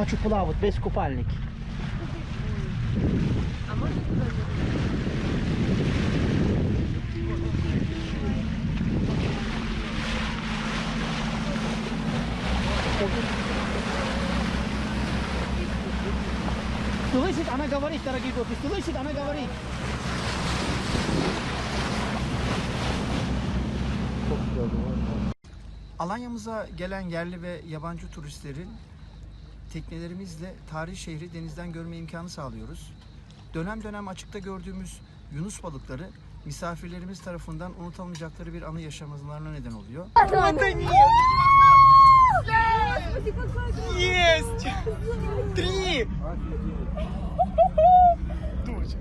хочу плавать без купальник. А можна туди? Слышит, она говорит, дорогие гости, слышит, она говорит. Alanya'mıza gelen yerli ve yabancı turistlerin teknelerimizle tarihi şehri denizden görme imkanı sağlıyoruz. Dönem dönem açıkta gördüğümüz yunus balıkları misafirlerimiz tarafından unutamayacakları bir anı yaşamalarına neden oluyor. Есть! Три! Дочь.